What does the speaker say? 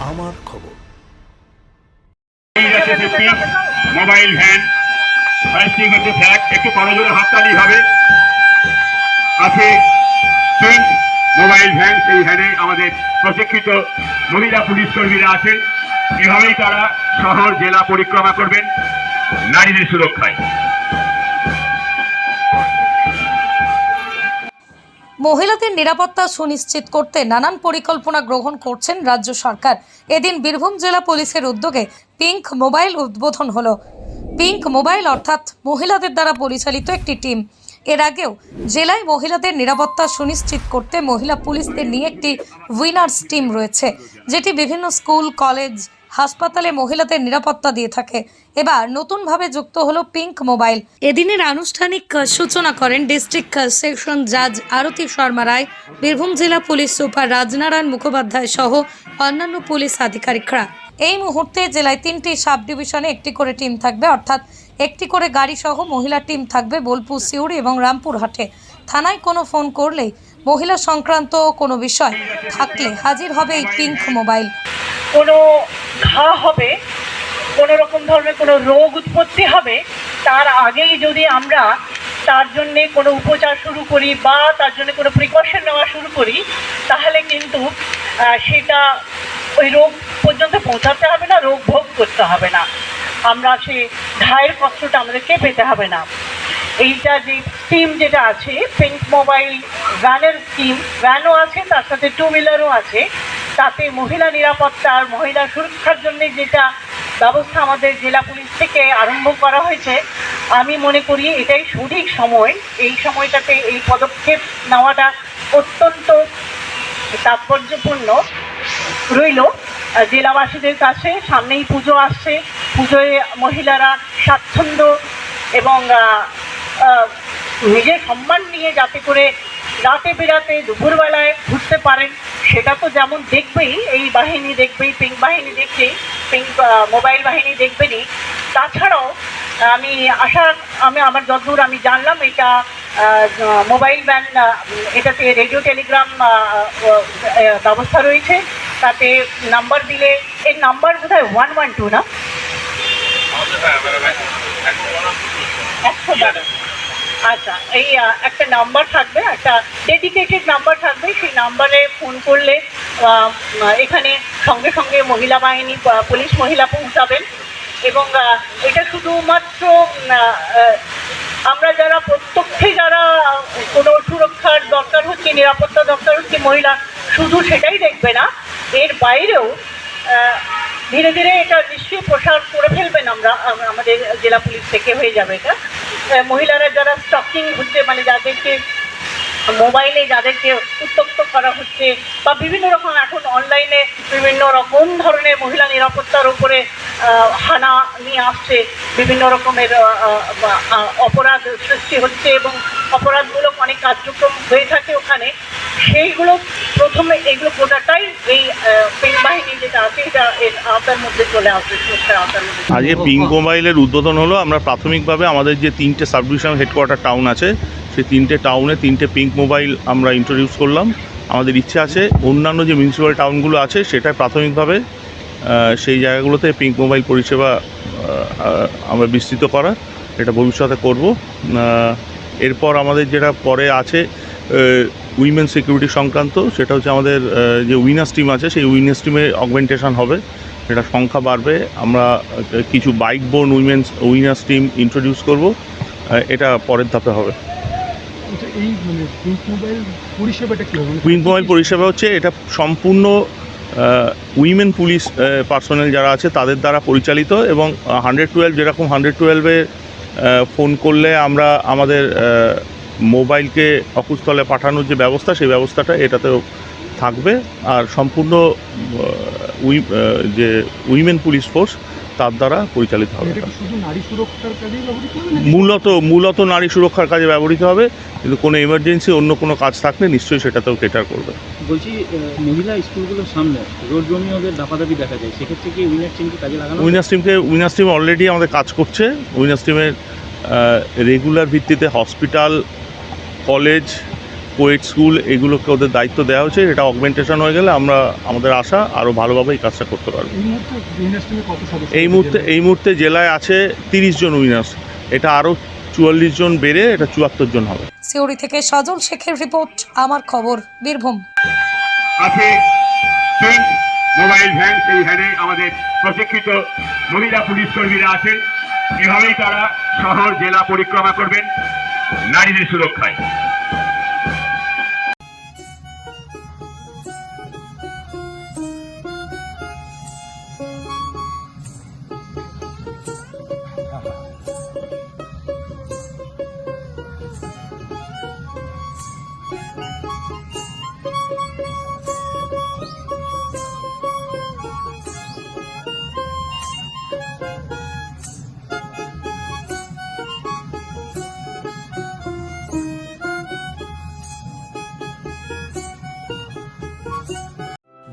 আমার খবর। Mobile van, fire হচ্ছে ফ্ল্যাগ, একটু করজোরে হাততালি হবে। আছে পিঙ্ক মোবাইল ভ্যান, সেই ভ্যানে আমাদের প্রশিক্ষিত মহিলা পুলিশ কর্মীরা আছেন। এভাবেই তারা শহর, জেলা পরিক্রমা করবেন। নারীদের সুরক্ষায়। মহিলাদের নিরাপত্তা সুনিশ্চিত করতে নানান পরিকল্পনা গ্রহণ করছেন রাজ্য সরকার। এদিন বীরভূম জেলা পুলিশের উদ্যোগে পিঙ্ক মোবাইল উদ্বোধন হলো। পিঙ্ক মোবাইল অর্থাৎ মহিলাদের দ্বারা পরিচালিত একটি টিম। এর আগেও জেলায় মহিলাদের নিরাপত্তা সুনিশ্চিত করতে মহিলা পুলিশদের নিয়ে একটি উইনার্স টিম রয়েছে, যেটি বিভিন্ন স্কুল, কলেজ হাসপাতালে মহিলাদের নিরাপত্তা দিয়ে থাকে। এবার নতুনভাবে যুক্ত হলো পিঙ্ক মোবাইল। এদিনের আনুষ্ঠানিক সূচনা করেন ডিস্ট্রিক্ট সেকশন জাজ আরতি শর্মা রায়। বীরভূম জেলা পুলিশ সুপার রাজনারায়ণ মুখোপাধ্যায় সহ অন্যান্য পুলিশ আধিকারিকরা। এই মুহূর্তে জেলায় তিনটি সাব ডিভিশনে একটি করে টিম থাকবে, অর্থাৎ একটি করে গাড়ি সহ মহিলা টিম থাকবে বোলপুর, সিউড়ি এবং রামপুরহাটে থানায় কোনো ফোন করলেই মহিলা সংক্রান্ত কোনো বিষয় থাকলে হাজির হবে এই পিঙ্ক মোবাইল। কোনো ঘা হবে, কোনো রকম ধরনের কোনো রোগ উৎপত্তি হবে, তার আগেই যদি আমরা তার জন্যে কোনো উপচার শুরু করি বা তার জন্য কোনো প্রিকশন নেওয়া শুরু করি, তাহলে কিন্তু সেটা ওই রোগ পর্যন্ত পৌঁছাতে হবে না, রোগ ভোগ করতে হবে না। আমরা সে ঘায়ের কষ্টটা আমাদেরকে পেতে হবে না। এইটা যে স্কিম যেটা আছে পিঙ্ক মোবাইল ভ্যানের স্কিম ভ্যানও আছে, তার সাথে টু হুইলারও আছে। তাতে মহিলা নিরাপত্তা আর মহিলা সুরক্ষার জন্য যেটা ব্যবস্থা আমাদের জেলা পুলিশ থেকে আরম্ভ করা হয়েছে, আমি মনে করি এটাই সঠিক সময়। এই সময়টাতে এই পদক্ষেপ নেওয়াটা অত্যন্ত তাৎপর্যপূর্ণ। রইল জেলাবাসীদের কাছে সামনেই পুজো আসছে। পুজোয় মহিলারা স্বাচ্ছন্দ্য এবং নিজের সম্মান নিয়ে যাতে করে রাতে বেরাতে দুপুরবেলায় ঘুরতে পারেন। সেটা তো যেমন দেখবেই এই বাহিনী দেখবেই পিঙ্ক বাহিনী দেখবেই পিঙ্ক মোবাইল বাহিনী দেখবেনই। তাছাড়াও আমি আশা আমি আমার যতদূর আমি জানলাম এটা মোবাইল আহ, এটাতে রেডিও টেলিগ্রাম ব্যবস্থা রয়েছে। তাতে নাম্বার দিলে এর নাম্বার বোধ হয় ওয়ান ওয়ান টু না একশো বারো। আচ্ছা এই একটা নাম্বার থাকবে, একটা ডেডিকেটেড নাম্বার থাকবে, সেই নাম্বারে ফোন করলে এখানে সঙ্গে সঙ্গে মহিলা বাহিনী পুলিশ মহিলা পৌঁছাবেন। এবং এটা শুধুমাত্র আমরা যারা প্রত্যক্ষে যারা কোনো সুরক্ষার দরকার হচ্ছে, নিরাপত্তা দরকার হচ্ছে, মহিলা শুধু সেটাই দেখবে না, এর বাইরেও ধীরে ধীরে এটা নিশ্চয়ই প্রসার করে ফেলবেন আমরা আমাদের জেলা পুলিশ থেকে হয়ে যাবে এটা। মহিলারা যারা স্টকিং হচ্ছে মানে যাদেরকে মোবাইলে যাদেরকে উত্তক্ত করা হচ্ছে বা বিভিন্ন রকম এখন অনলাইনে বিভিন্ন রকম ধরনের মহিলা নিরাপত্তার উপরে হানা নিয়ে আসছে, বিভিন্ন রকমের অপরাধ সৃষ্টি হচ্ছে এবং অপরাধমূলক অনেক কার্যক্রম হয়ে থাকে ওখানে। সেইগুলো প্রথমে এগুলো গোটাটাই এই পেন বাহিনী যেটা আছে এটা এর আওতার মধ্যে চলে আসবে সুরক্ষার আওতার মধ্যে আজকে পিঙ্ক মোবাইলের উদ্বোধন হলো আমরা প্রাথমিকভাবে আমাদের যে তিনটে সাব ডিভিশন হেডকোয়ার্টার টাউন আছে সেই তিনটে টাউনে তিনটে পিঙ্ক মোবাইল আমরা ইন্ট্রোডিউস করলাম। আমাদের ইচ্ছে আছে অন্যান্য যে মিউনিসিপ্যাল টাউনগুলো আছে সেটা প্রাথমিকভাবে সেই জায়গাগুলোতে পিঙ্ক মোবাইল পরিষেবা আমরা বিস্তৃত করা এটা ভবিষ্যতে করব। এরপর আমাদের যেটা পরে আছে উইমেন সিকিউরিটি সংক্রান্ত সেটা হচ্ছে আমাদের যে উইনার্স টিম আছে সেই উইনার্স টিমে অগমেন্টেশন হবে। সেটা সংখ্যা বাড়বে। আমরা কিছু bike borne women's winners team introduce করব। এটা পরের ধাপে হবে। আচ্ছা এই মানে মোবাইল পরিষেবাটা কি হবে? কুইন মোবাইল পরিষেবা হচ্ছে এটা সম্পূর্ণ উইমেন পুলিশ পার্সোনাল যারা আছে তাদের দ্বারা পরিচালিত এবং হান্ড্রেড টুয়েলভ যেরকম হান্ড্রেড টুয়েলভে ফোন করলে আমরা আমাদের মোবাইলকে অকুস্থলে পাঠানোর যে ব্যবস্থা সেই ব্যবস্থাটা এটাতেও থাকবে। আর সম্পূর্ণ উই যে উইমেন পুলিশ ফোর্স তার দ্বারা পরিচালিত হবে মূলত মূলত নারী সুরক্ষার কাজে ব্যবহৃত হবে কিন্তু কোনো এমার্জেন্সি অন্য কোনো কাজ থাকলে নিশ্চয়ই সেটাতেও কেটার করবে। বলছি মহিলা স্কুলগুলোর সামনে রোড জমি ওদের দাপাদাপি দেখা যায় সেক্ষেত্রে কি উইনার টিমকে কাজে লাগানো হবে? উইনার্স টিমকে উইনার্স টিম অলরেডি আমাদের কাজ করছে। উইনার্স টিমের রেগুলার ভিত্তিতে হসপিটাল কলেজ কোয়েট স্কুল এগুলোকে ওদের দায়িত্ব দেওয়া হয়েছে এটা অগমেন্টেশন হয়ে গেলে আমরা আমাদের আশা আরও ভালোভাবে এই কাজটা করতে পারব। এই মুহূর্তে উইনার্স টিমে কত সদস্য এই মুহূর্তে জেলায়? আছে তিরিশ জন উইনার্স এটা আরও চুয়াল্লিশ জন বেড়ে এটা চুয়াত্তর জন হবে। সিউড়ি থেকে সজল শেখের রিপোর্ট আমার খবর বীরভূম। মোবাইল ভ্যান সেই ভ্যানে আমাদের প্রশিক্ষিত মহিলা পুলিশ কর্মীরা আছেন। এভাবেই তারা শহর জেলা পরিক্রমা করবেন। নারীদের সুরক্ষায়